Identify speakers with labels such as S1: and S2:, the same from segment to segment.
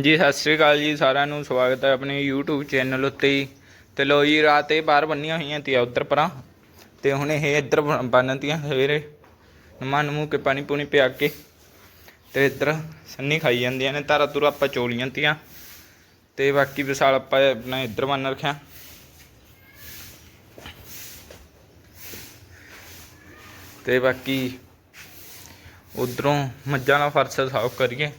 S1: ਜੀ ਸਤਿ ਸ੍ਰੀ ਅਕਾਲ ਜੀ, ਸਾਰਿਆਂ ਨੂੰ ਸਵਾਗਤ ਹੈ ਆਪਣੇ YouTube ਚੈਨਲ ਉੱਤੇ ਹੀ। ਤੇ ਲੋ ਜੀ, ਰਾਤ ਇਹ ਬਾਹਰ ਬੰਨੀਆਂ ਹੋਈਆਂ ਤੀਆਂ ਉਧਰ ਪਰਾਂ। ਤੇ ਹੁਣ ਇਹ ਇੱਧਰ ਬਣ- ਬੰਨਤੀਆਂ ਸਵੇਰੇ। ਨਮਾ ਨਮੂ ਕੇ ਪਾਣੀ ਪੂਣੀ ਪਿਆ ਕੇ। ਤੇ ਇੱਧਰ ਸੰਨੀ ਖਾਈ ਜਾਂਦੀਆਂ ਨੇ ਤਾਰਾ ਤੁਰਾ ਆਪਾਂ ਚੋਲੀਆਂ ਤੀਆਂ। ਤੇ ਬਾਕੀ ਵਿਸਾਲ ਆਪਾਂ ਆਪਣਾ ਇੱਧਰ ਬੰਨ ਰੱਖਿਆ। ਤੇ ਬਾਕੀ ਉਧਰੋਂ ਮੱਝਾਂ ਦਾ ਫਰਸ਼ ਸਾਫ਼ ਕਰੀਏ।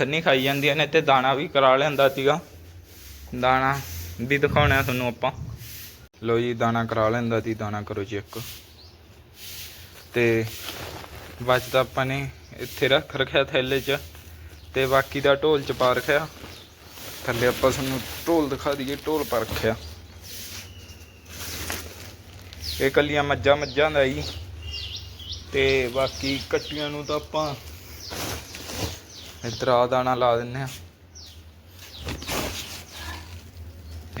S1: ਸੰਨੀ ਖਾਈ ਜਾਂਦੀਆਂ ਨੇ ਤੇ ਦਾਣਾ ਵੀ ਕਰਾ ਲੈਂਦਾ ਸੀਗਾ। ਦਾਣਾ ਵੀ ਦਿਖਾਉਣਾ ਤੁਹਾਨੂੰ ਆਪਾਂ। ਲੋ ਜੀ, ਦਾਣਾ ਕਰਾ ਲੈਂਦਾ ਸੀ, ਦਾਣਾ ਕਰੋ ਚੈੱਕ ਤੇ ਬਚਦਾ ਆਪਾਂ ਨੇ ਇੱਥੇ ਰੱਖ ਰੱਖਿਆ ਥੈਲੇ 'ਚ ਤੇ ਬਾਕੀ ਦਾ ਢੋਲ 'ਚ ਪਾ ਰੱਖਿਆ। ਥੱਲੇ ਆਪਾਂ ਤੁਹਾਨੂੰ ਢੋਲ ਦਿਖਾ ਦਈਏ, ਢੋਲ ਪਾ ਰੱਖਿਆ। ਇਹ ਕੱਲੀਆਂ ਮੱਝਾਂ ਮੱਝਾਂ ਦਾ ਜੀ। ਤੇ ਬਾਕੀ ਕੱਟੀਆਂ ਨੂੰ ਤਾਂ ਆਪਾਂ ਇੱਧਰ ਆ ਦਾਣਾ ਲਾ ਦਿੰਨੇ ਆ।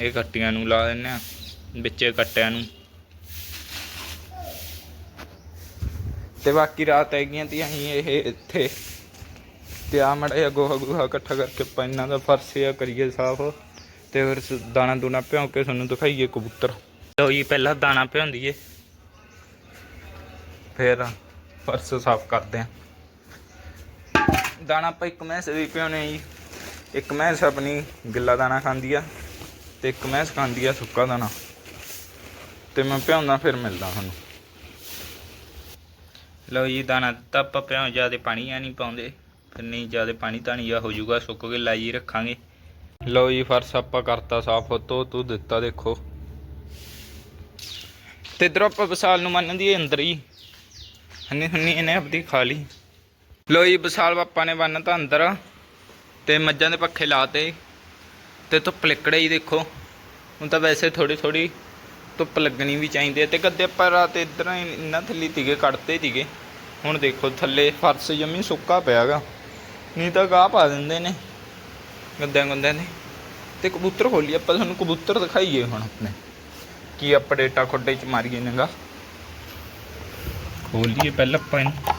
S1: ਇਹ ਕੱਟੀਆਂ ਨੂੰ ਲਾ ਦਿੰਨੇ ਆ, ਵਿੱਚੇ ਕੱਟਿਆਂ ਨੂੰ। ਤੇ ਬਾਕੀ ਰਾਤ ਹੈਗੀਆਂ ਤੀ ਅਸੀਂ ਇਹ ਇੱਥੇ ਤੇ ਆ ਮੜਾ ਗੋਹਾ ਗੋਹਾ ਇਕੱਠਾ ਕਰਕੇ ਆਪਾਂ ਇਹਨਾਂ ਦਾ ਫਰਸ਼ ਕਰੀਏ ਸਾਫ਼ ਤੇ ਫਿਰ ਦਾਣਾ ਦੂਣਾ ਭਿਉਂ ਕੇ ਤੁਹਾਨੂੰ ਦਿਖਾਈਏ ਕਬੂਤਰ। ਲਓ ਜੀ, ਪਹਿਲਾਂ ਦਾਣਾ ਭਿਉਂਦੀਏ। ਫਿਰ ਫਰਸ਼ ਸਾਫ਼ ਕਰਦੇ ਆ। ਦਾਣਾ ਆਪਾਂ ਇੱਕ ਮੈਂਸ ਵੀ ਪਿਉਨੇ ਜੀ। ਇੱਕ ਮੈਂਸ ਆਪਣੀ ਗਿੱਲਾ ਦਾਣਾ ਖਾਂਦੀ ਆ ਤੇ ਇੱਕ ਮੈਂਸ ਖਾਂਦੀ ਆ ਸੁੱਕਾ ਦਾਣਾ। ਤੇ ਮੈਂ ਪਿਆਉਂਦਾ ਫਿਰ ਮਿਲਦਾ ਤੁਹਾਨੂੰ। ਲਓ ਜੀ, ਦਾਣਾ ਤਾਂ ਆਪਾਂ ਪਿਆਉਂ ਜ਼ਿਆਦਾ ਪਾਣੀ ਆ ਨਹੀਂ ਪਾਉਂਦੇ। ਫਿਰ ਨਹੀਂ, ਜ਼ਿਆਦਾ ਪਾਣੀ ਤਾਣੀ ਆ ਹੋ ਜਾਊਗਾ, ਸੁੱਕ ਕੇ ਲਾਈ ਰੱਖਾਂਗੇ। ਲਓ ਜੀ, ਫਰਸ਼ ਆਪਾਂ ਕਰਤਾ ਸਾਫ਼ ਤੋ ਤੂੰ ਦਿੱਤਾ ਦੇਖੋ। ਤੇ ਇਧਰ ਆਪਾਂ ਵਿਸਾਲ ਨੂੰ ਮੰਨਦੀ ਅੰਦਰ ਹੀ। ਹੰਨੀ ਹੰਨੀ ਇਹਨੇ ਆਪਦੀ ਖਾ ਲਈ। ਲੋ ਜੀ, ਵਿਸਾਲ ਪਾਪਾ ਨੇ ਬੰਨ ਤਾਂ ਅੰਦਰ ਤੇ ਮੱਝਾਂ ਦੇ ਪੱਖੇ ਲਾਤੇ ਤੇ ਧੁੱਪ ਲਿਕੜੇ ਹੀ ਦੇਖੋ। ਹੁਣ ਤਾਂ ਵੈਸੇ ਥੋੜੀ ਥੋੜੀ ਧੁੱਪ ਲੱਗਣੀ ਵੀ ਚਾਹੀਦੀ ਹੈ ਤੇ ਗੱਦੇ ਪਰ ਰਾਤ ਇਧਰ ਇੰਨਾ ਥੱਲੇ ਤੀਗੇ ਕੱਢਤੇ ਤੀਗੇ ਹੁਣ ਦੇਖੋ, ਥੱਲੇ ਫਰਸ਼ ਜਮੀ ਸੁੱਕਾ ਪਿਆਗਾ ਨਹੀਂ ਤਾਂ ਗਾਹ ਪਾ ਦਿੰਦੇ ਨੇ ਗੱਦਿਆਂ ਗੁੰਦਿਆਂ ਨੇ ਤੇ ਕਬੂਤਰ ਖੋਲੀ ਆਪਾਂ ਤੁਹਾਨੂੰ ਕਬੂਤਰ ਦਿਖਾਈਏ ਹੁਣ ਆਪਣੇ। ਕੀ ਅਪਡੇਟਾ ਖੋਡੇ ਚ ਮਾਰੀਏ ਨੇਗਾ ਖੋਲੀਏ ਪਹਿਲਾਂ ਆਪਾਂ ਇਹਨੂੰ।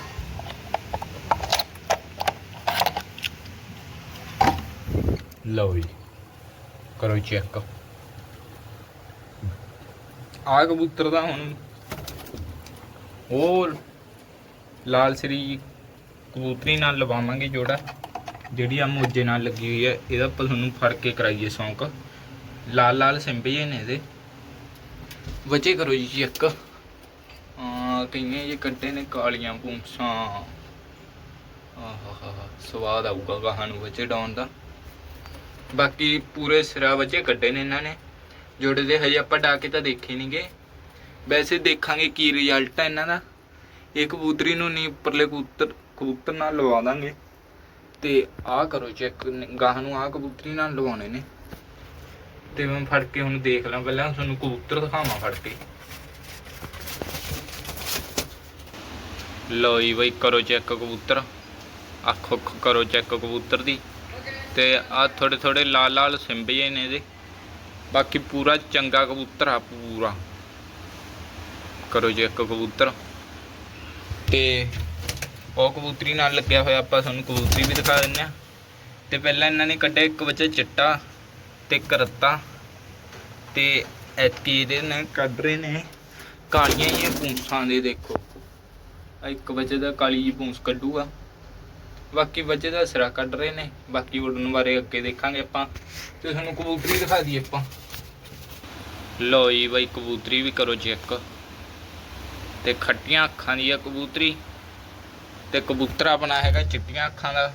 S1: ਲਓ ਜੀ। ਕਰੋ ਚੈੱਕ। ਆ ਕਬੂਤਰ ਦਾ ਹੁਣ ਉਹ ਲਾਲ ਸਰੀ ਕਬੂਤਰੀ ਨਾਲ ਲਵਾਵਾਂਗੇ ਜੋੜਾ, ਜਿਹੜੀ ਆ ਮੋਜੇ ਨਾਲ ਲੱਗੀ ਹੋਈ ਹੈ ਇਹਦਾ ਆਪਾਂ ਤੁਹਾਨੂੰ ਫੜ ਕੇ ਕਰਾਈਏ ਸੌਂਕ। ਲਾਲ ਲਾਲ ਸਿੰਬੇ ਜਿਹੇ ਨੇ ਇਹਦੇ। ਵਜੇ ਕਰੋ ਜੀ ਚੈੱਕ। ਆ ਕਈਆਂ ਇਹ ਕੱਟੇ ਨੇ ਕਾਲੀਆਂ ਪੂੰਛਾਂ। ਆਹਾਹਾ ਸਵਾਦ ਆਊਗਾ ਗਾਹਾਂ ਨੂੰ ਵਜੇ ਡਾਉਣ ਦਾ। ਬਾਕੀ ਪੂਰੇ ਸਿਰਾ ਵਜੇ ਕੱਢੇ ਨੇ ਇਹਨਾਂ ਨੇ। ਜੋੜੇ ਦੇ ਹਜੇ ਆਪਾਂ ਡਾ ਕੇ ਤਾਂ ਦੇਖੇ ਨਹੀਂਗੇ ਵੈਸੇ ਦੇਖਾਂਗੇ ਕੀ ਰਿਜ਼ਲਟ ਹੈ ਇਹਨਾਂ ਦਾ। ਇਹ ਕਬੂਤਰੀ ਨੂੰ ਨਹੀਂ ਉੱਪਰਲੇ ਕਬੂਤਰ ਕਬੂਤਰ ਨਾਲ ਲਵਾ ਦਾਂਗੇ। ਤੇ ਆਹ ਕਰੋ ਚੈੱਕ ਗਾਹ ਨੂੰ ਆਹ ਕਬੂਤਰੀ ਨਾਲ ਲਵਾਉਣੇ ਨੇ। ਤੇ ਮੈਂ ਫੜ ਕੇ ਹੁਣ ਦੇਖ ਲਾਂ ਪਹਿਲਾਂ, ਤੁਹਾਨੂੰ ਕਬੂਤਰ ਦਿਖਾਵਾਂ ਫੜ ਕੇ। ਲਓ ਜੀ ਬਈ, ਕਰੋ ਚੈੱਕ ਕਬੂਤਰ। ਅੱਖ ਉੱਖ ਕਰੋ ਚੈੱਕ ਕਬੂਤਰ ਦੀ। ਤੇ ਆ ਥੋੜੇ ਥੋੜੇ ਲਾਲ ਲਾਲ ਸਿੰਬ ਜਿਹੇ ਨੇ ਇਹਦੇ। ਬਾਕੀ ਪੂਰਾ ਚੰਗਾ ਕਬੂਤਰ ਆ ਪੂਰਾ। ਕਰੋ ਜੇ ਇੱਕ ਕਬੂਤਰ। ਤੇ ਉਹ ਕਬੂਤਰੀ ਨਾਲ ਲੱਗਿਆ ਹੋਇਆ ਆਪਾਂ ਤੁਹਾਨੂੰ ਕਬੂਤਰੀ ਵੀ ਦਿਖਾ ਦਿੰਨੇ ਆ। ਤੇ ਪਹਿਲਾਂ ਇਹਨਾਂ ਨੇ ਕੱਢਿਆ ਇੱਕ ਬੱਚਾ ਚਿੱਟਾ ਤੇ ਇੱਕ ਰੱਤਾ। ਤੇ ਐਤਕੀ ਇਹਦੇ ਨੇ ਕੱਢ ਰਹੇ ਨੇ ਕਾਲੀਆਂ ਜਿਹੀਆਂ ਪੂੰਛਾਂ ਦੇ ਦੇਖੋ। ਇੱਕ ਬੱਚੇ ਦਾ ਕਾਲੀ ਜੀ ਪੂੰਛ ਕੱਢੂਗਾ। ਬਾਕੀ ਬੱਚੇ ਦਾ ਸਿਰਾ ਕੱਢ ਰਹੇ ਨੇ, ਬਾਕੀ ਉਡਣ ਬਾਰੇ ਅੱਗੇ ਦੇਖਾਂਗੇ ਆਪਾਂ ਤੇ ਤੁਹਾਨੂੰ ਕਬੂਤਰੀ ਦਿਖਾ ਦਈਏ ਆਪਾਂ। ਲੋ ਜੀ ਬਾਈ, ਕਬੂਤਰੀ ਵੀ ਕਰੋ ਚੈੱਕ ਤੇ ਖੱਟੀਆਂ ਅੱਖਾਂ ਦੀ ਆ ਕਬੂਤਰੀ। ਤੇ ਕਬੂਤਰ ਆਪਣਾ ਹੈਗਾ ਚਿੱਟੀਆਂ ਅੱਖਾਂ ਦਾ।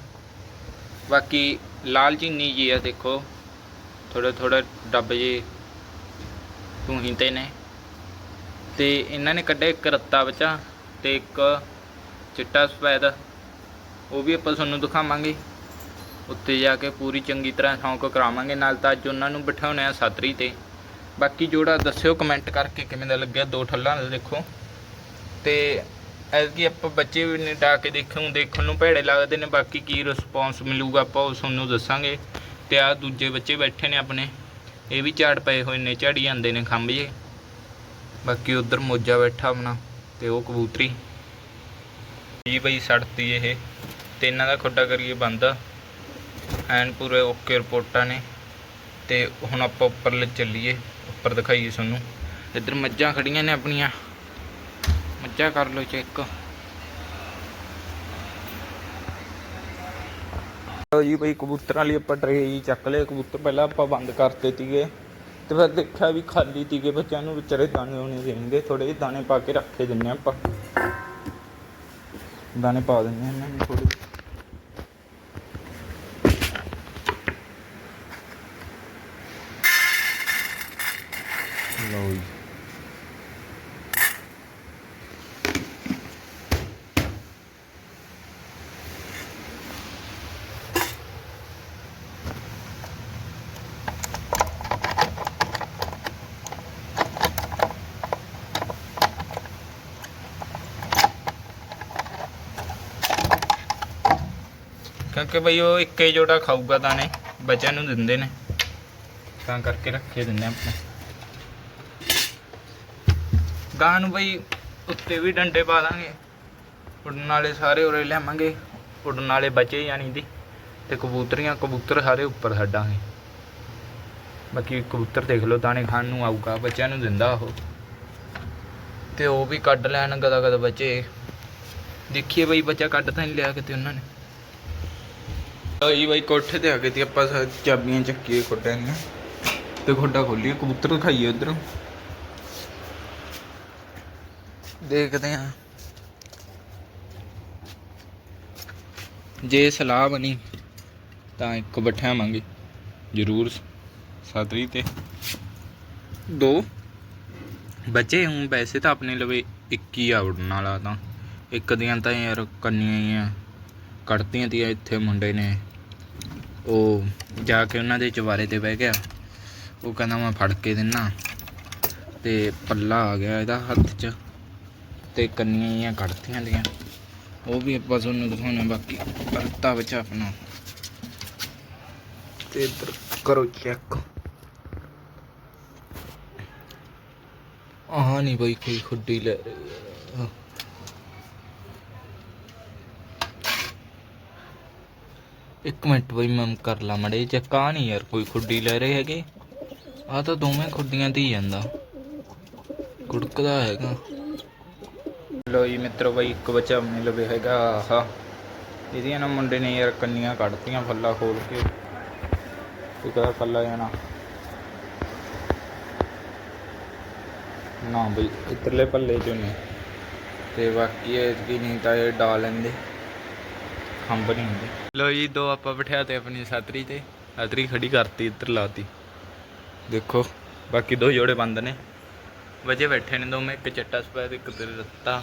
S1: ਬਾਕੀ ਲਾਲ ਚੀਨੀ ਜੀ ਆ ਦੇਖੋ ਥੋੜੇ ਥੋੜੇ ਡੱਬ ਜੇ ਤੂੰ ਤੇ ਨੇ। ਤੇ ਇਹਨਾਂ ਨੇ ਕੱਢਿਆ ਇੱਕ ਰੱਤਾ ਬੱਚਾ ਤੇ ਇੱਕ ਚਿੱਟਾ ਸਫੈਦ। ਉਹ ਵੀ ਆਪਾਂ ਤੁਹਾਨੂੰ ਦਿਖਾਵਾਂਗੇ। ਉੱਤੇ ਜਾ ਕੇ ਪੂਰੀ ਚੰਗੀ ਤਰ੍ਹਾਂ ਸ਼ੌਂਕ ਕਰਾਵਾਂਗੇ, ਨਾਲ ਤਾਂ ਅੱਜ ਉਹਨਾਂ ਨੂੰ ਬਿਠਾਉਣੇ ਆ ਸਤਰੀ ਤੇ। ਬਾਕੀ ਜੋੜਾ ਦੱਸਿਓ ਕਮੈਂਟ ਕਰਕੇ ਕਿਵੇਂ ਦਾ ਲੱਗਿਆ, ਦੋ ਠੱਲਾਂ ਦਾ ਦੇਖੋ। ਤੇ ਐਤਕੀ ਆਪਾਂ ਬੱਚੇ ਵੀ ਨੇ ਡਾ ਕੇ ਦੇਖਣ ਦੇਖਣ ਨੂੰ ਭੇੜੇ ਲੱਗਦੇ ਨੇ, ਬਾਕੀ ਕੀ ਰਿਸਪੌਂਸ ਮਿਲੂਗਾ ਆਪਾਂ ਉਹ ਤੁਹਾਨੂੰ ਦੱਸਾਂਗੇ। ਤੇ ਆ ਦੂਜੇ ਬੱਚੇ ਬੈਠੇ ਨੇ ਆਪਣੇ, ਇਹ ਵੀ ਝਾੜ ਪਏ ਹੋਏ ਨੇ, ਝਾੜੀ ਜਾਂਦੇ ਨੇ ਖੰਭ ਜੇ। ਬਾਕੀ ਉਧਰ ਮੋਜਾ ਬੈਠਾ ਆਪਣਾ, ਤੇ ਉਹ ਕਬੂਤਰੀ। ਜੀ ਬਈ ਸੜਤੀ ਇਹ। ਤੇ ਇਹਨਾਂ ਦਾ ਖੁੱਡਾ ਕਰੀਏ ਬੰਦ। ਐਨ ਪੂਰੇ ਓਕੇ ਰਿਪੋਰਟਾਂ ਨੇ। ਤੇ ਹੁਣ ਆਪਾਂ ਉੱਪਰ ਲੈ ਚੱਲੀਏ। ਉੱਪਰ ਦਿਖਾਈਏ ਤੁਹਾਨੂੰ। ਇੱਧਰ ਮੱਝਾਂ ਖੜੀਆਂ ਨੇ ਆਪਣੀਆਂ। ਮੱਝਾਂ ਕਰ ਲਓ ਚੈੱਕ। ਲਓ ਜੀ ਬਈ, ਕਬੂਤਰਾਂ ਲਈ ਆਪਾਂ ਟਰੇ ਜੀ ਚੱਕ ਲਏ। ਕਬੂਤਰ ਪਹਿਲਾਂ ਆਪਾਂ ਬੰਦ ਕਰਤੇ ਤੀਗੇ ਤੇ ਫਿਰ ਦੇਖਿਆ ਵੀ ਖਾਲੀ ਤੀਗੇ ਬੱਚਿਆਂ ਨੂੰ, ਵਿਚਾਰੇ ਦਾਣੇ ਹੋਣੇ ਦੇਣਗੇ। ਥੋੜੇ ਜਿਹੇ ਦਾਣੇ ਪਾ ਕੇ ਰੱਖੇ ਦਿੰਨੇ ਆਪਾਂ। ਦਾਣੇ ਪਾ ਦਿੰਨੇ ਇਹਨਾਂ ਨੂੰ ਥੋੜੇ ਕਿਉਂਕਿ ਬਈ ਉਹ ਇੱਕੇ ਜੋੜਾ ਖਾਊਗਾ ਦਾਣੇ ਬੱਚਿਆਂ ਨੂੰ ਦਿੰਦੇ ਨੇ। ਤਾਂ ਕਰਕੇ ਰੱਖੇ ਦਿੰਦੇ ਆਪਾਂ ਗਾਂ ਨੂੰ ਬਈ ਉੱਤੇ ਵੀ ਡੰਡੇ ਪਾ ਦਾਂਗੇ। ਉੱਡਣ ਵਾਲੇ ਸਾਰੇ ਉਰੇ ਲਿਆਵਾਂਗੇ। ਉੱਡਣ ਵਾਲੇ ਬਚੇ ਯਾਨੀ ਦੀ। ਤੇ ਕਬੂਤਰੀਆਂ, ਕਬੂਤਰ ਸਾਰੇ ਉੱਪਰ ਛੱਡਾਂਗੇ। ਬਾਕੀ ਕਬੂਤਰ ਦੇਖ ਲਓ, ਦਾਣੇ ਖਾਣ ਨੂੰ ਆਊਗਾ, ਬੱਚਿਆਂ ਨੂੰ ਦਿੰਦਾ ਉਹ। ਤੇ ਉਹ ਵੀ ਕੱਢ ਲੈਣ ਗਦਾ ਗਦਾ ਬੱਚੇ। ਦੇਖੀਏ ਬਈ ਬੱਚਾ ਕੱਢ ਤਾਂ ਨਹੀਂ ਲਿਆ ਕਿਤੇ ਉਹਨਾਂ ਨੇ। ਲਓ ਬਾਈ ਕੋਠੇ ਤੇ ਆ ਗਏ ਤੇ ਆਪਾਂ ਚਾਬੀਆਂ ਚੱਕੀਏ ਕੋਟਿਆਂ ਦੀਆਂ। ਤੇ ਖੋਡਾ ਖੋਲੀਏ, ਕਬੂਤਰ ਦਿਖਾਈਏ ਉਧਰ। ਦੇਖਦੇ ਆ ਜੇ ਸਲਾਹ ਬਣੀ, ਤਾਂ ਇੱਕ ਬਿਠਾਵਾਂਗੇ। ਜ਼ਰੂਰ ਸਾਦਰੀ ਤੇ। ਦੋ। ਬਚੇ ਹੂੰ ਵੈਸੇ ਤਾਂ ਆਪਣੇ ਲਵੇ ਇੱਕ ਹੀ ਆ ਉੜਨ ਵਾਲਾ ਤਾਂ। ਇੱਕ ਦੀਆਂ ਤਾਂ ਯਾਰ ਕੰਨੀਆਂ ਹੀ ਆ। ਕੱਢਤੀਆਂ ਤੀਆਂ ਇੱਥੇ ਮੁੰਡੇ ਨੇ। ਉਹ ਜਾ ਕੇ ਉਹਨਾਂ ਦੇ ਚਵਾਰੇ ਤੇ ਬਹਿ ਗਿਆ। ਉਹ ਕਹਿੰਦਾ ਮੈਂ ਫੜ ਕੇ ਦਿੰਨਾ। ਤੇ ਪੱਲਾ ਆ ਗਿਆ ਇਹਦਾ ਹੱਥ 'ਚ ਤੇ ਕੰਨੀਆਂ ਹੀ ਆ ਕੱਢਤੀਆਂ ਦੀਆਂ ਉਹ ਵੀ ਆਪਾਂ ਤੁਹਾਨੂੰ ਦਿਖਾਉਣਾ ਬਾਕੀ। ਪਰਤਾ ਵਿੱਚ ਆਪਣਾ। ਤੇ ਇੱਧਰ ਕਰੋ ਚੈੱਕ ਆਹ ਨਹੀਂ ਬਈ ਕੋਈ ਖੁੱਡੀ ਲੈ ਰਹੀ ਹੈ। ਇੱਕ ਮਿੰਟ ਬਈ, ਮੈਂ ਕਰ ਲਾ ਮੜੇ ਚੱਕਾ ਨਹੀਂ ਯਾਰ, ਕੋਈ ਖੁੱਡੀ ਲੈ ਰਹੇ ਹੈਗੇ। ਆ ਤਾਂ ਦੋਵੇਂ ਖੁੱਡੀਆਂ ਤੇ ਹੀ ਜਾਂਦਾ। ਕੁੜਕਦਾ ਹੈਗਾ। ਲੋ ਜੀ ਮਿੱਤਰੋ ਬਈ, ਇੱਕ ਬੱਚਾ ਆਪਣੇ ਲਵੇ ਹੈਗਾ, ਆਹ। ਇਹਦੀਆਂ ਨਾ ਮੁੰਡੇ ਨੇ ਯਾਰ ਕੰਨੀਆਂ ਕੱਢਤੀਆਂ ਫੱਲਾ ਖੋਲ ਕੇ। ਤੇ ਕਹਦਾ ਜਾਣਾ ਨਾ। ਬਈ ਇਤਰਲੇ ਪੱਲੇ ਚੋਂ ਨੇ ਤੇ ਬਾਕੀ ਇਹ ਕੀ ਨਹੀਂ ਤਾਂ ਇਹ ਡਾਲ ਲੈਂਦੇ। ਖੰਭ ਨਹੀਂ ਹੁੰਦੇ। ਲੋ ਜੀ, ਦੋ ਆਪਾਂ ਬਿਠਾ ਤੇ ਆਪਣੀ ਸਾਤਰੀ ਤੇ। ਸਾਤਰੀ ਖੜੀ ਕਰਤੀ, ਇੱਧਰ ਲਾਤੀ। ਦੇਖੋ, ਬਾਕੀ ਦੋ ਜੋੜੇ ਬੰਦ ਨੇ। ਵਜੇ ਬੈਠੇ ਨੇ ਦੋਵੇਂ, ਇੱਕ ਚੱਟਾ ਸਪੈਦ ਇੱਕ ਤੇ ਰੱਤਾ।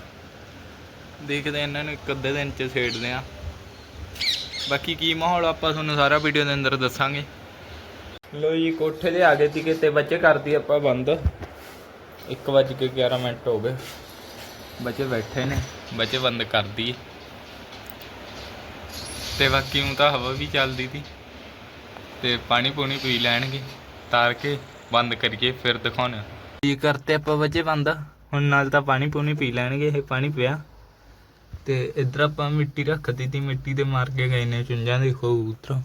S1: ਦੇਖਦੇ ਇਹਨਾਂ ਨੂੰ ਇੱਕ ਅੱਧੇ ਦਿਨ ਚ ਛੇੜਦੇ ਆ ਬਾਕੀ ਕੀ ਮਾਹੌਲ ਆਪਾਂ ਤੁਹਾਨੂੰ ਸਾਰਾ ਵੀਡੀਓ ਦੇ ਅੰਦਰ ਦੱਸਾਂਗੇ। ਲੋ ਜੀ, ਕੋਠੇ ਦੇ ਆ ਗਏ ਸੀ ਕਿਤੇ ਬੱਚੇ ਕਰਦੀ ਆਪਾਂ ਬੰਦ। 1 ਵਜ ਕੇ 11 ਮਿੰਟ ਹੋ ਗਏ। ਬੱਚੇ ਬੈਠੇ ਨੇ, ਬੱਚੇ ਬੰਦ ਕਰਦੀ ਤੇ ਬਾਕੀ ਨੂੰ ਤਾਂ ਹਵਾ ਵੀ ਚੱਲਦੀ ਤੀ ਤੇ ਪਾਣੀ ਪੂਣੀ ਪੀ ਲੈਣਗੇ। ਤਾਰ ਕੇ ਬੰਦ ਕਰੀਏ ਫਿਰ ਦਿਖਾਉਣਾ ਕੀ ਕਰਤੇ ਆਪਾਂ ਬੱਚੇ ਬੰਦ? ਹੁਣ ਨਾਲ ਤਾਂ ਪਾਣੀ ਪੂਣੀ ਪੀ ਲੈਣਗੇ, ਇਹ ਪਾਣੀ ਪਿਆ। ਤੇ ਇਧਰ ਆਪਾਂ ਮਿੱਟੀ ਰੱਖਦੀ ਤੀ, ਮਿੱਟੀ ਤੇ ਮਾਰ ਕੇ ਗਏ ਨੇ ਚੁੰਝਾਂ ਦੇਖੋ ਕਬੂਤਰ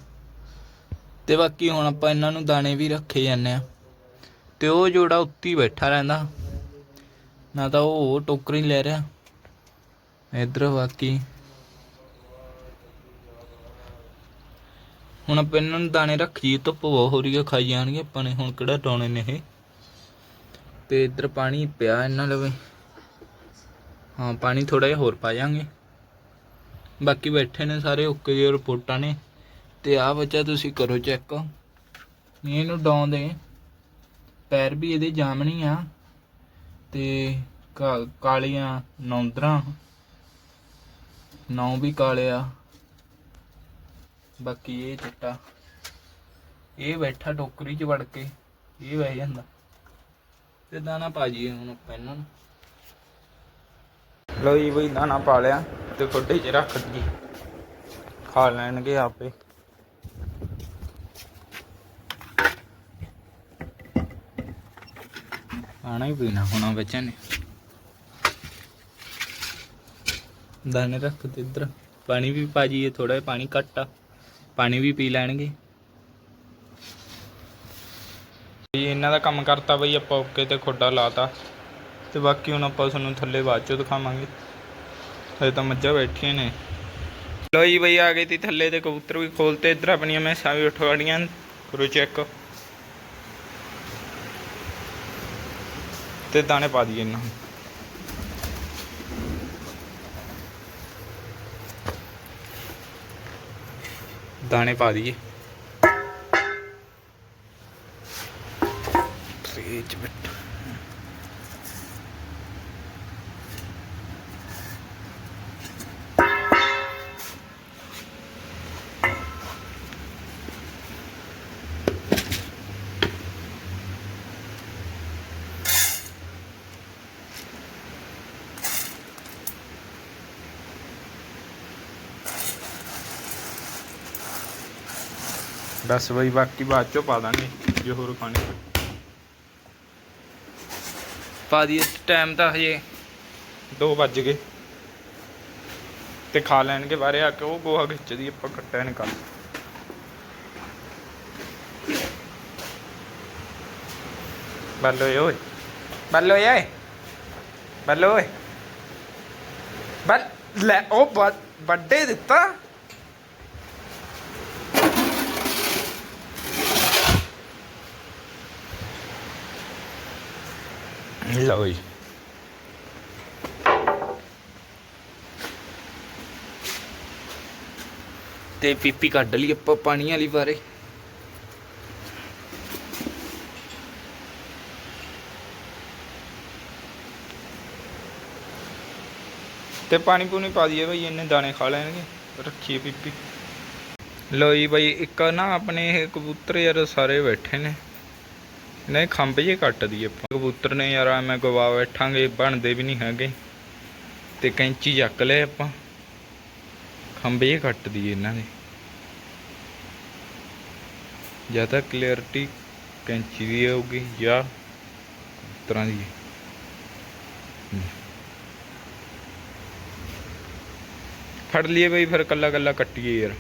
S1: ਤੇ ਬਾਕੀ ਹੁਣ ਆਪਾਂ ਇਹਨਾਂ ਨੂੰ ਦਾਣੇ ਵੀ ਰੱਖੇ ਜਾਂਦੇ ਆ। ਤੇ ਉਹ ਜੋੜਾ ਉੱਤੀ ਬੈਠਾ ਰਹਿੰਦਾ। ਨਾ ਤਾਂ ਉਹ ਟੋਕਰੀ ਲੈ ਰਿਹਾ। ਇਧਰ ਬਾਕੀ ਹੁਣ ਆਪਾਂ ਇਹਨਾਂ ਨੂੰ ਦਾਣੇ ਰੱਖੀਏ ਧੁੱਪ ਬਹੁਤ ਹੋ ਰਹੀ ਹੈ ਖਾਈ ਜਾਣਗੇ ਆਪਾਂ ਨੇ, ਹੁਣ ਕਿਹੜਾ ਡਾਉਣੇ ਨੇ ਇਹ? ਤੇ ਇੱਧਰ ਪਾਣੀ ਪਿਆ ਇਹਨਾਂ ਲਵੇ। ਹਾਂ, ਪਾਣੀ ਥੋੜਾ ਜਿਹਾ ਹੋਰ ਪਾ ਜਾਾਂਗੇ ਬਾਕੀ ਬੈਠੇ ਨੇ ਸਾਰੇ, ਓਕੇ ਜਿਹੇ ਰਿਪੋਰਟਾਂ ਨੇ। ਤੇ ਆਹ ਬੱਚਾ ਤੁਸੀਂ ਕਰੋ ਚੈੱਕ। ਇਹਨੂੰ ਡਾਉਂਦੇ। ਪੈਰ ਵੀ ਇਹਦੇ ਜਾਮਣੀ ਆ। ਤੇ ਕਾਲੀਆਂ ਨੌਂਦਰਾਂ। ਨੌ ਵੀ ਕਾਲੇ ਆ। ਬਾਕੀ ਇਹ ਚਿੱਟਾ। ਇਹ ਬੈਠਾ ਟੋਕਰੀ 'ਚ ਵੜ ਕੇ, ਇਹ ਵਹਿ ਜਾਂਦਾ। ਤੇ ਦਾਣਾ ਪਾ ਜੀਏ ਹੁਣ ਆਪਾਂ ਨੂੰ। ਲਓ ਜੀ ਬਈ, ਦਾਣਾ ਪਾ ਲਿਆ ਤੇ ਖੋਡੇ 'ਚ ਰੱਖ ਦਈਏ। ਖਾ ਲੈਣਗੇ ਆਪੇ। ਖਾਣਾ ਹੀ ਪੀਣਾ ਹੋਣਾ ਬੱਚਿਆਂ ਨੇ। ਦਾਣੇ ਰੱਖ ਤੇ ਇੱਧਰ। ਪਾਣੀ ਵੀ ਪਾ ਜੀਏ ਥੋੜਾ ਜਿਹਾ ਪਾਣੀ ਘੱਟ ਆ। ਪਾਣੀ ਵੀ ਪੀ ਲੈਣਗੇ। ਵੀ ਇਹਨਾਂ ਦਾ ਕੰਮ ਕਰਤਾ ਬਈ, ਆਪਾਂ ਓਕੇ ਤੇ ਖੋਡਾ ਲਾਤਾ। ਤੇ ਬਾਕੀ ਹੁਣ ਆਪਾਂ ਤੁਹਾਨੂੰ ਥੱਲੇ ਬਾਅਦ ਚੋਂ ਦਿਖਾਵਾਂਗੇ। ਹਜੇ ਤਾਂ ਮੱਝਾਂ ਬੈਠੀਆਂ ਨੇ। ਲੋ ਜੀ ਬਈ, ਆ ਗਏ ਤੀ ਥੱਲੇ ਤੇ ਕਬੂਤਰ ਵੀ ਖੋਲਤੇ। ਇੱਧਰ ਆਪਣੀਆਂ ਮੈਸਾਂ ਵੀ ਉਠਵਾੜੀਆਂ ਕਰੋ ਚੈੱਕ ਤੇ ਦਾਣੇ ਪਾ ਦਈਏ ਇਹਨਾਂ ਨੂੰ। ਦਾਣੇ ਪਾ ਦਈਏ। ਫ੍ਰਿਜ ਵਿੱਚ। ਬਸ ਬਈ ਬਾਕੀ ਬਾਅਦ ਚੋਂ ਪਾ ਦਾਂਗੇ ਜੇ ਹੋਰ ਖਾਣੇ ਪਾ ਦਈਏ ਟਾਈਮ ਤਾਂ ਹਜੇ 2 ਵੱਜ ਗਏ। ਤੇ ਖਾ ਲੈਣਗੇ ਬਾਰੇ ਆ ਕੇ ਉਹ ਗੋਹਾ ਖਿੱਚਦੀ ਆਪਾਂ ਕੱਟਿਆ ਨਿਕਾਲ ਬੱਲੋ ਓਏ ਬੱਲੋ ਓਏ ਬੱਲੋ ਓਏ। ਬੱਲ ਲੈ ਉਹ ਬ- ਵੱਡੇ ਦਿੱਤਾ। ਲਓ ਜੀ ਤੇ ਪੀਪੀ ਕੱਢ ਲਈ ਆਪਾਂ ਪਾਣੀ ਵਾਲੀ ਬਾਰੇ। ਤੇ ਪਾਣੀ ਪੂਣੀ ਪਾ ਦਈਏ ਬਈ ਇਹਨੇ ਦਾਣੇ ਖਾ ਲੈਣਗੇ। ਰੱਖੀਏ ਪੀਪੀ। ਜੀ ਬਈ ਇੱਕ ਨਾ ਆਪਣੇ ਇਹ ਕਬੂਤਰ ਯਾਰ ਸਾਰੇ ਬੈਠੇ ਨੇ। ਨਹੀਂ, ਖੰਭ ਜੇ ਕੱਟ ਦਈਏ ਆਪਾਂ। ਕਬੂਤਰ ਨੇ ਯਾਰ, ਐਵੇਂ ਗਵਾ ਬੈਠਾਂਗੇ, ਬਣਦੇ ਵੀ ਨਹੀਂ ਹੈਗੇ। ਤੇ ਕੈਂਚੀ ਚੱਕ ਲਏ ਆਪਾਂ। ਖੰਭ ਜੇ ਕੱਟ ਦਈਏ ਇਹਨਾਂ ਦੇ। ਜਾਂ ਤਾਂ ਕਲੀਅਰਟੀ ਕੈਂਚੀ ਦੀ ਹੋਊਗੀ ਜਾਂ ਤਰ੍ਹਾਂ ਦੀ। ਫੜ ਲਈਏ ਬਈ, ਫਿਰ ਕੱਲਾ ਕੱਲਾ ਕੱਟੀਏ ਯਾਰ।